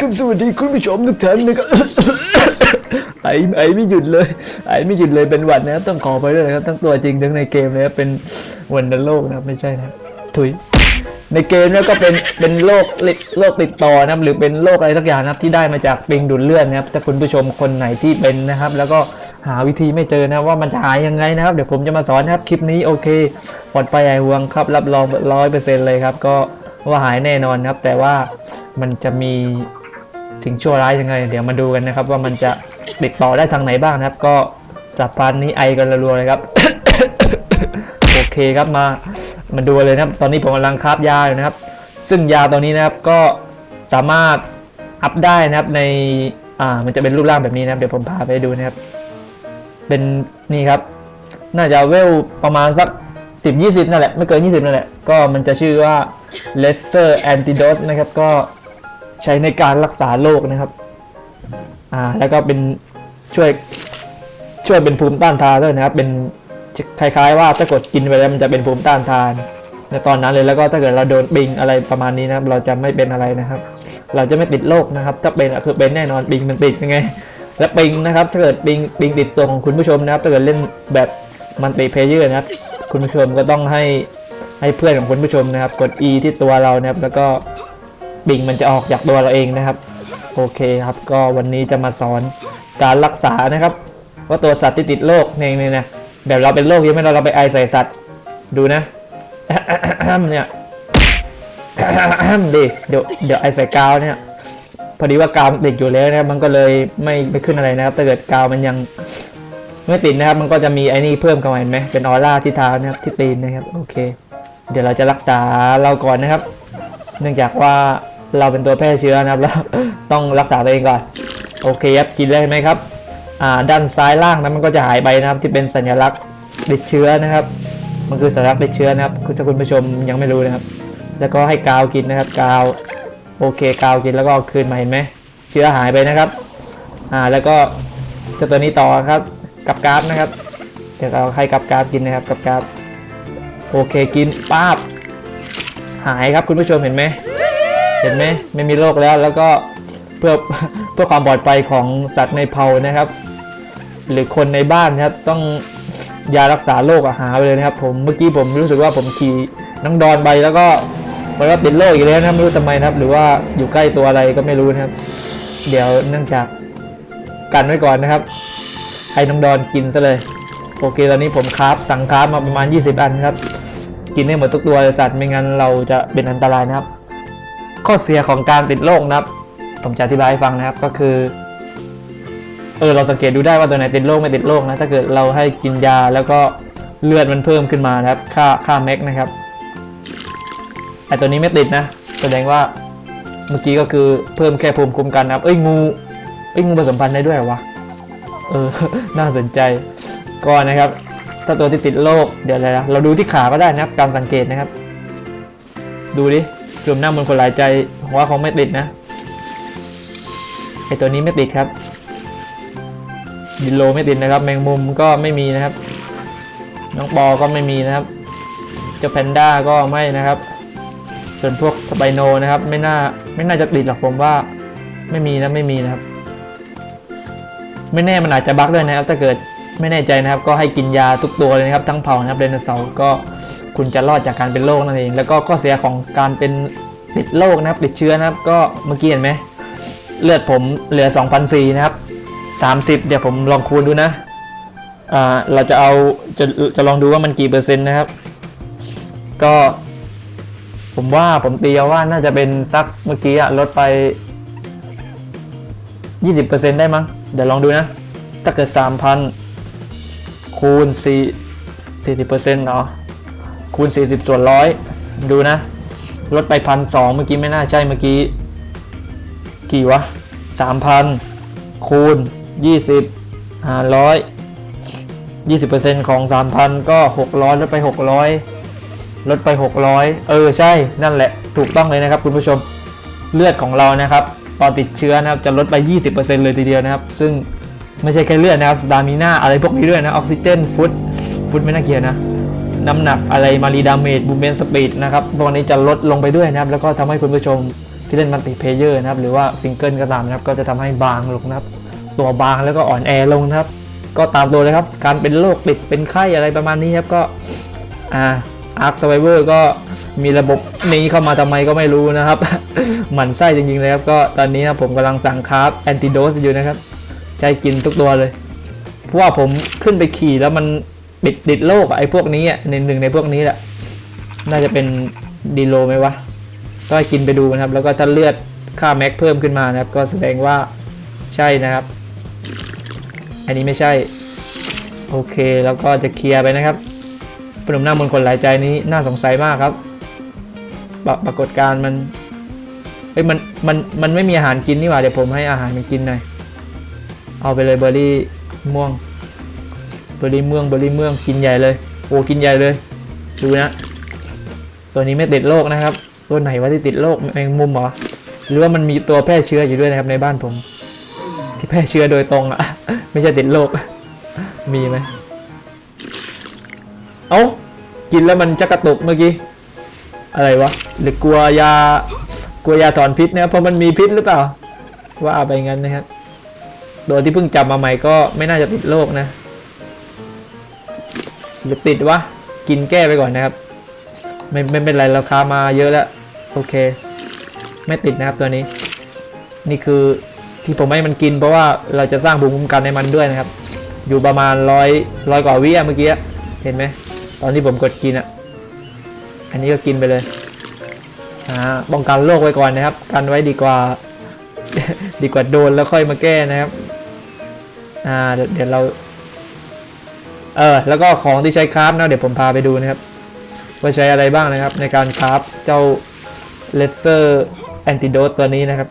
ครับสวัสดีคุณผู้ชมทุกท่านนะครับไอไอไม่หยุดเลย ไอไม่หยุดเลยเป็นหวัดนะครับต้องขอไปด้วยนะครับทั้งตัวจริงทั้งในเกมเลยครับเป็นวันโลกนะครับไม่ใช่นะถุยในเกมเนี่ยก็เป็นเป็นโรคลิโรคติดต่อนะครับหรือเป็นโรคอะไรสักอย่างนะครับที่ได้มาจากปิงดูดเลือดนะครับถ้าคุณผู้ชมคนไหนที่เป็นนะครับ แล้วก็หาวิธีไม่เจอนะว่ามันจะหายยังไงนะครับ เดี๋ยวผมจะมาสอนนะครับคลิปนี้โอเคปลอดภัยหายห่วงครับ รับรองร้อยเปอร์เซ็นต์เลยครับ ก็ว่าหายแน่นอนครับ แต่ว่ามันจะมี สิ่งชั่วร้ายยังไง เดี๋ยวมาดูกันนะครับ ว่ามันจะติดต่อได้ทางไหนบ้างนะครับ ก็จับพันนี้ไอกันรัวเลยครับ โอเคครับมามาดูเลยนะครับ ตอนนี้ผมกำลังคาฟยาอยู่นะครับ ซึ่งยาตัวนี้นะครับก็สามารถอัพได้นะครับในอ่ามันจะเป็นรูปร่างแบบนี้นะครับเดี๋ยวผมพาไปดูนะครับ เป็นนี่ครับ น่าจะเวลประมาณสัก10 20นั่นแหละ ไม่เกิน20นั่นแหละ ก็มันจะชื่อว่า lesser antidote นะครับ ก็ ใช้ในการรักษาโรคนะครับ อ่า แล้วก็เป็นช่วยช่วยเป็นภูมิต้านทานด้วยนะครับ เป็นคล้ายๆว่าถ้ากดกินไปแล้วมันจะเป็นภูมิต้านทานในตอนนั้นเลยแล้วก็ถ้าเกิดเราโดนบิงอะไรประมาณนี้นะครับ เราจะไม่เป็นอะไรนะครับ เราจะไม่ติดโรคนะครับ ถ้าเป็นคือเป็นแน่นอนบิงมันติดยังไง และปิงนะครับ ถ้าเกิดปิงปิงติดตัวของคุณผู้ชมนะครับ ถ้าเกิดเล่นแบบมันติเพเยอร์นะครับ คุณผู้ชมก็ต้องให้ให้เพื่อนของคุณผู้ชมนะครับ กด E ที่ตัวเรานะครับแล้วก็ บิงมันจะออกจากตัวเราเองนะครับ โอเคครับ ก็วันนี้จะมาสอนการรักษานะครับ ว่าตัวสัตว์ที่ติดโรคเนี่ยเนี่ยนะแบบเราเป็นโรคยังไม่เราเราไปไอใส่สัตว์ ดูนะเนี่ยดิเดี๋ยวเดี๋ยวไอใส่กาวเนี่ยพอดีว่ากาวติดอยู่แล้วนะครับมันก็เลยไม่ไม่ขึ้นอะไรนะครับถ้าเกิดกาวมันยังไม่ติดนะครับ มันก็จะมีไอ้นี่เพิ่มเข้ามาเห็นไหมเป็นออร่าที่เท้านะครับที่ตีนนะครับ โอเค เดี๋ยวเราจะรักษาเราก่อนนะครับ เนื่องจากว่า เราเป็นตัวแพร่เชื้อนะครับแล้วต้องรักษาตัวเองก่อนโอเคครับกินได้ไหมครับอ่าด้านซ้ายล่างนะมันก็จะหายไปนะครับที่เป็นสัญลักษณ์ติดเชื้อนะครับ มันคือสัญลักษณ์ติดเชื้อนะครับคุณถ้าคุณผู้ชมยังไม่รู้นะครับ แล้วก็ให้กาวกินนะครับกาวโอเคกาวกินแล้วก็คืนมาเห็นไหมเชื้อหายไปนะครับอ่าแล้วก็เจะตัวนี้ต่อครับกับกราฟนะครับเดี๋ยวเราให้กับกราฟกินนะครับกับกราฟโอเคกินป้าบหายครับคุณผู้ชมเห็นไหม เห็นไหมไม่มีโรคแล้วแล้วก็เพื่อเพื่อความปลอดภัยของสัตว์ในเผานะครับ หรือคนในบ้านนะครับต้องยารักษาโรคอะหาไปเลยนะครับ ผมเมื่อกี้ผมรู้สึกว่าผมขี่น้องดอนไปแล้วก็มันก็ติดโรคอีกแล้วนะไม่รู้ทำไมนะครับ หรือว่าอยู่ใกล้ตัวอะไรก็ไม่รู้นะครับ เดี๋ยวเนื่องจากกันไว้ก่อนนะครับให้น้องดอนกินซะเลยโอเคตอนนี้ผมคราฟสั่งคราฟมาประมาณ 20 อันครับ กินให้หมดทุกตัวเลยสัตว์ไม่งั้นเราจะเป็นอันตรายนะครับ ข้อเสียของการติดโรคนะครับ ผมจะอธิบายให้ฟังนะครับก็คือ เออเราสังเกตดูได้ว่าตัวไหนติดโรคไม่ติดโรคนะ ถ้าเกิดเราให้กินยาแล้วก็เลือดมันเพิ่มขึ้นมานะครับ ค่าค่าแม็กนะครับไอตัวนี้ไม่ติดนะ แสดงว่าเมื่อกี้ก็คือเพิ่มแค่ภูมิคุ้มกันนะครับ เอ้ยงู เอ้ยงูผสมพันธุ์ได้ด้วยวะ เออ น่าสนใจ ก็นะครับ ถ้าตัวที่ติดโรคเดี๋ยวอะไรนะเราดูที่ขาก็ได้นะครับ การสังเกตนะครับ ดูดิ กลุ่มหน้ามันคนหลายใจผมว่าคงไม่ติดนะไอตัวนี้ไม่ติดครับดินโลไม่ติดนะครับ แมงมุมก็ไม่มีนะครับ น้องปอก็ไม่มีนะครับ เจ้าแพนด้าก็ไม่นะครับ ส่วนพวกสไปโนนะครับ ไม่น่าไม่น่าจะติดหรอกผมว่าไม่มีนะไม่มีนะครับ ไม่แน่มันอาจจะบั๊กด้วยนะครับ ถ้าเกิดไม่แน่ใจนะครับ ก็ให้กินยาทุกตัวเลยนะครับ ทั้งเผานะครับไดโนเสาร์ก็ คุณจะรอดจากการเป็นโรคนั่นเอง แล้วก็ข้อเสียของการเป็นติดโรคนะครับติดเชื้อนะครับ ก็เมื่อกี้เห็นไหมเลือดผมเหลือ 2,004นะครับ 30 เดี๋ยวผมลองคูณดูนะอ่าเราจะเอาจะจะลองดูว่ามันกี่เปอร์เซ็นต์นะครับ ก็ ผมว่าผมตีว่าน่าจะเป็นสักเมื่อกี้อะลดไป 20%ได้มั้ง เดี๋ยวลองดูนะ ถ้าเกิด 3,000 คูณ4 40%เนาะ คูณ 40 ส่วนร้อยดูนะ ลดไปพันสองเมื่อกี้ไม่น่าใช่เมื่อกี้ กี่วะ3,000คูณ 20 500 20%ของ 3,000 ก็ 600 ลดไป 600 ลดไป 600 เออ ใช่ นั่นแหละ ถูกต้องเลยนะครับ คุณผู้ชม เลือดของเรานะครับ ตอนติดเชื้อนะครับ จะลดไป 20%เลยทีเดียวนะครับ ซึ่งไม่ใช่แค่เลือดนะครับ สตามิน่าอะไรพวกนี้ด้วยนะ ออกซิเจน ฟุต ฟุตไม่น่าเกลียดนะ น้ำหนักอะไรมารีดาเมจบูเมนสปีดนะครับพวกนี้จะลดลงไปด้วยนะครับ แล้วก็ทำให้คุณผู้ชมที่เล่นมัลติเพเยอร์นะครับ หรือว่าซิงเกิลก็ตามนะครับ ก็จะทำให้บางลงนะครับ ตัวบางแล้วก็อ่อนแอลงนะครับ ก็ตามตัวเลยครับ การเป็นโรคติดเป็นไข้อะไรประมาณนี้ครับ ก็อ่าอาร์คสไวเวอร์ก็มีระบบนี้เข้ามาทำไมก็ไม่รู้นะครับ หมันไส้จริงๆเลยครับ ก็ตอนนี้นะผมกำลังสั่งคาร์บแอนติโดสอยู่นะครับ ใช้กินทุกตัวเลย เพราะว่าผมขึ้นไปขี่แล้วมัน ติดติดโรคอะไอ้พวกนี้อะในหนึ่งในพวกนี้แหละน่าจะเป็นดีโลไหมวะก็กินไปดูนะครับ แล้วก็ถ้าเลือดค่าแม็กเพิ่มขึ้นมานะครับ ก็แสดงว่าใช่นะครับ อันนี้ไม่ใช่ โอเคแล้วก็จะเคลียร์ไปนะครับปนุ่มหน้ามนคนหลายใจนี้น่าสงสัยมากครับปรปรากฏการมันเอ้ยมันมันมันไม่มีอาหารกินนี่หว่าเดี๋ยวผมให้อาหารมันกินหน่อยเอาไปเลยเบอร์รี่ม่วง บร์รี่ม่วงบร์รี่ม่วงกินใหญ่เลยโอ้กินใหญ่เลยดูนะ ตัวนี้ไม่ติดโรคนะครับ ตัวไหนวะที่ติดโรคแมงมุมเหรอหรือว่ามันมีตัวแพร่เชื้ออยู่ด้วยนะครับในบ้านผม ที่แพร่เชื้อโดยตรงอะไม่ใช่ติดโรคมีไหมเอ้ากินแล้วมันจะกระตุกเมื่อกี้อะไรวะหรือกลัวยากลัวยาถอนพิษนะเพราะมันมีพิษหรือเปล่า ว่าไปงั้นนะครับโดยที่เพิ่งจับมาใหม่ก็ไม่น่าจะติดโรคนะ หรือติดวะ กินแก้ไปก่อนนะครับ ไม่ไม่เป็นไรราคามาเยอะแล้ว โอเค ไม่ติดนะครับตัวนี้ นี่คือที่ผมให้มันกินเพราะว่าเราจะสร้างภูมิคุ้มกันให้มันด้วยนะครับ อยู่ประมาณร้อยร้อยกว่าวิอะเมื่อกี้เห็นไหมตอนที่ผมกดกินอะ อันนี้ก็กินไปเลยอ่าป้องกันโรคไว้ก่อนนะครับ กันไว้ดีกว่า ดีกว่าโดนแล้วค่อยมาแก้นะครับอ่าเดี๋ยวเดี๋ยวเรา เออแล้วก็ของที่ใช้คราฟนะเดี๋ยวผมพาไปดูนะครับว่าใช้อะไรบ้างนะครับ ในการคราฟเจ้าเลเซอร์แอนติโดตัวนี้นะครับ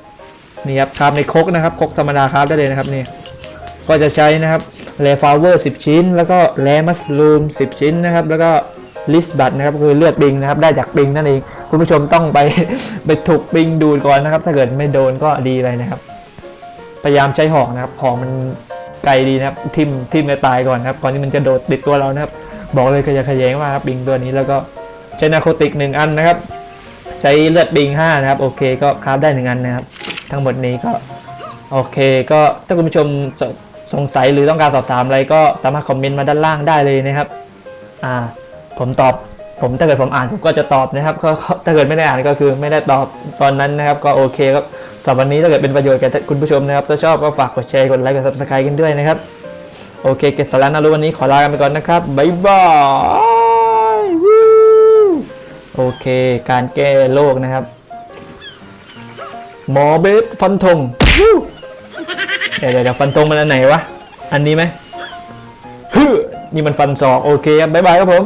นี่ครับคราฟในคกนะครับคกธรรมดาคราฟได้เลยนะครับนี่ก็จะใช้นะครับแรฟาวเวอร์10 ชิ้น แล้วก็แรมัสลูม10 ชิ้นนะครับ แล้วก็ลิสบัตนะครับคือเลือดปิงนะครับ ได้จากปิงนั่นเอง คุณผู้ชมต้องไปไปถูกปิงดูดก่อนนะครับ ถ้าเกิดไม่โดนก็ดีไปนะครับ พยายามใช้หอกนะครับหอกมัน ไกลดีนะครับทิมทิมจะตายก่อนนะครับก่อนที่มันจะโดดติดตัวเรานะครับ บอกเลยขยะขยงมากครับปิงตัวนี้แล้วก็ใช้นาโคติกหนึ่งอันนะครับ ใช้เลือดปิง5นะครับ โอเคก็คราฟได้หนึ่งอันนะครับ ทั้งหมดนี้ก็โอเค ก็ถ้าคุณผู้ชมสสงสัยหรือต้องการสอบถามอะไรก็สามารถคอมเมนต์มาด้านล่างได้เลยนะครับอ่าผมตอบผมถ้าเกิดผมอ่านผมก็จะตอบนะครับก็ถ้าเกิดไม่ได้อ่านก็คือไม่ได้ตอบตอนนั้นนะครับ ก็โอเคครับ สำหรับวันนี้ถ้าเกิดเป็นประโยชน์แก่คุณผู้ชมนะครับ ถ้าชอบก็ฝากกดแชร์ กดไลค์ กด subscribe กันด้วยนะครับ โอเค เกษสาระน่ารู้วันนี้ขอลากันไปก่อนนะครับ บ๊ายบาย โอเค การแก้โรคนะครับ หมอเบสฟันธงเดี๋ยวเดี๋ยวเดี๋ยวฟันธงมันอันไหนวะ อันนี้ไหมฮึนี่มันฟันศอก โอเคครับบ๊ายบายครับผม